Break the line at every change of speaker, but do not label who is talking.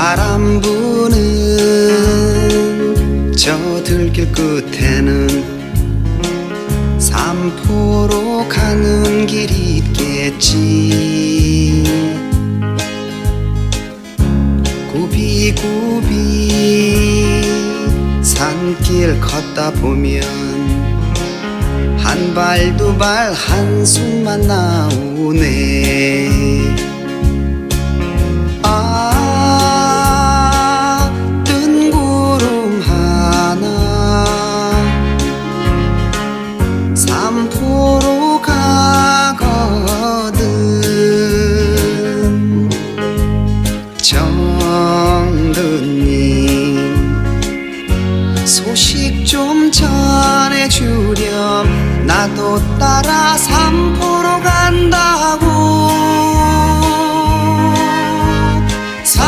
바람 부는 저 들길 끝에는 삼포로 가는 길이 있겠지. 굽이굽이 산길 걷다 보면 한 발 두 발 한숨만 나오네 삼포로 가거든. 정든님 소식 좀 전해주렴. 나도 따라 삼포